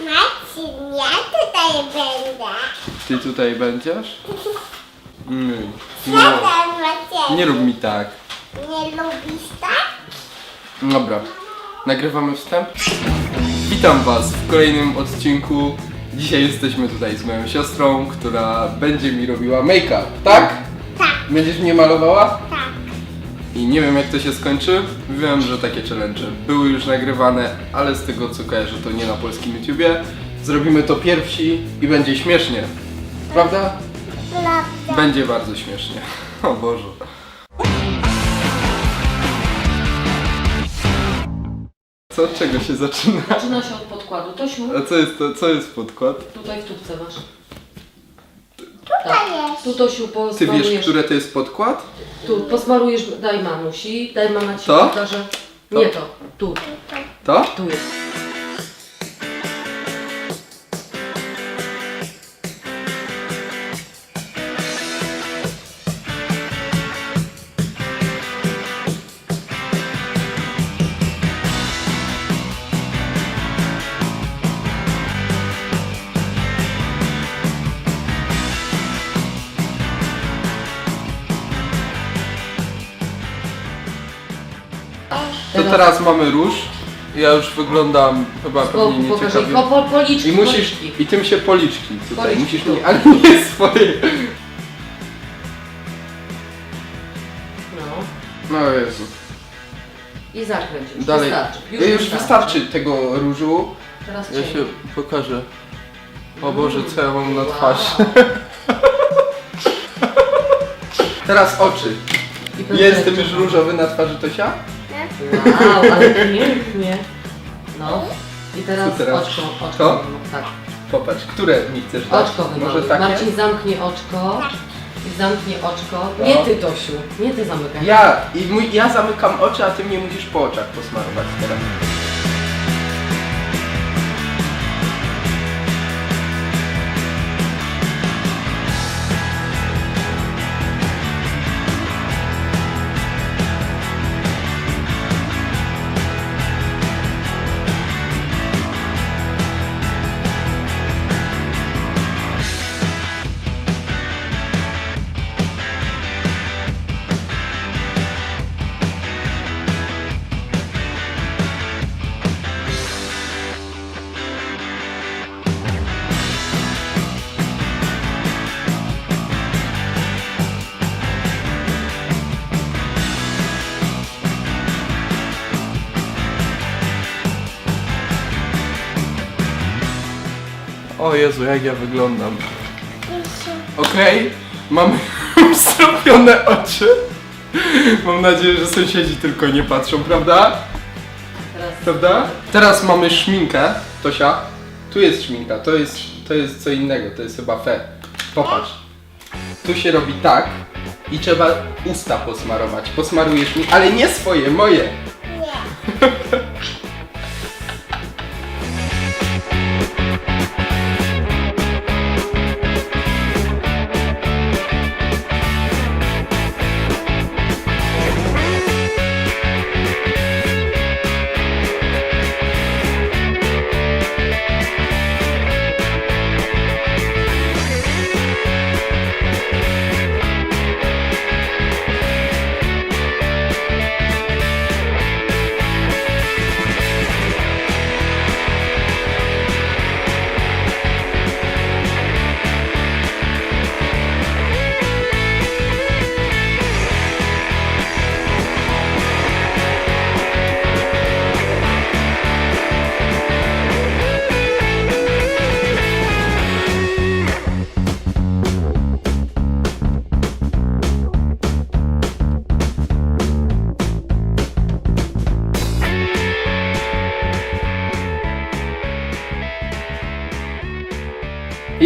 Marcin, ja tutaj będę. Ty tutaj będziesz? Mm. No, nie rób mi tak. Nie lubisz tak? Dobra, nagrywamy wstęp. Witam Was w kolejnym odcinku. Dzisiaj jesteśmy tutaj z moją siostrą, która będzie mi robiła make-up, tak? Tak, Będziesz mnie malowała? I nie wiem jak to się skończy. Wiem, że takie challenge były już nagrywane, ale z tego co kojarzę to nie na polskim YouTubie. Zrobimy to pierwsi i będzie śmiesznie. Prawda? Prawda. Będzie bardzo śmiesznie. O Boże. Co od czego się zaczyna? Zaczyna się od podkładu. Tosiu, A co jest to? Co jest podkład? tutaj w tubce masz. Tutaj jest. Tu Tosiu Ty posmarujesz. wiesz, które to jest podkład? Tu posmarujesz, daj mamusi, daj mama ci To? pokaże. To? Nie to, tu, To? tu jest. To teraz mamy róż. Ja już wyglądam chyba Po, pewnie pokażę, nieciekawie. po, po, policzki, I musisz, policzki. i tym się policzki tutaj, Policzki musisz tu. mi, ale nie swoje. No. No Jezu. I zakręć już, Dalej. wystarczy. Już, już wystarczy tego różu. Teraz Ja cień. się pokażę. O Boże, co ja mam na Wow. twarzy. Teraz oczy. I Jestem już czerwony. różowy na twarzy Tosia? Wow, ale pięknie. No. I teraz, Co teraz? oczko, oczko. To? Tak. Popatrz, które mi chcesz dać? Oczko Może wymaluj. takie? Marcin zamknie oczko. I zamknie oczko. No. Nie ty, Tosiu. Nie ty zamykaj. Ja, i mój, ja zamykam oczy, a ty mnie musisz po oczach posmarować teraz. O Jezu, jak ja wyglądam. Okej, mamy zrobione oczy. Mam nadzieję, że sąsiedzi tylko nie patrzą, prawda? Teraz Prawda? Teraz mamy szminkę, Tosia. Tu jest szminka, to jest, to jest co innego, to jest chyba fe. Popatrz. Tu się robi tak i trzeba usta posmarować. Posmarujesz mi, ale nie swoje, moje. Nie.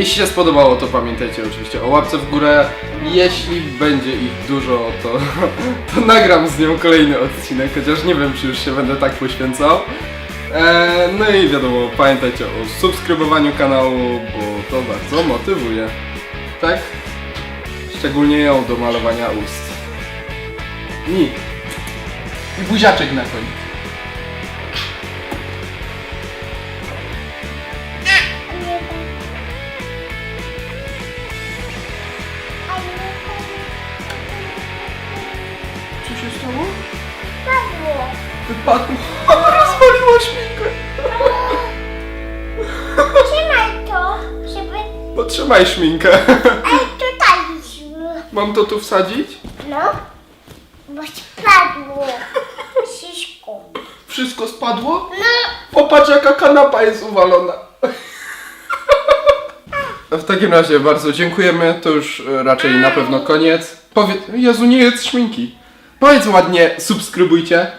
Jeśli się spodobało, to pamiętajcie oczywiście o łapce w górę. Jeśli będzie ich dużo, to, to nagram z nią kolejny odcinek, chociaż nie wiem, czy już się będę tak poświęcał. Eee, no i wiadomo, pamiętajcie o subskrybowaniu kanału, bo to bardzo motywuje. Tak? Szczególnie ją do malowania ust. I, i buziaczek na koniec. Spadło. Mama rozwaliła śminkę. Trzymaj to, żeby... Potrzymaj śminkę. Ej, tutaj. Mam to tu wsadzić? No. Bo spadło. Wszystko. Wszystko spadło? No. Popatrz jaka kanapa jest uwalona. W takim razie bardzo dziękujemy, to już e, raczej na pewno koniec. Powiedz, Jezu nie jedz śminki. Powiedz ładnie, subskrybujcie.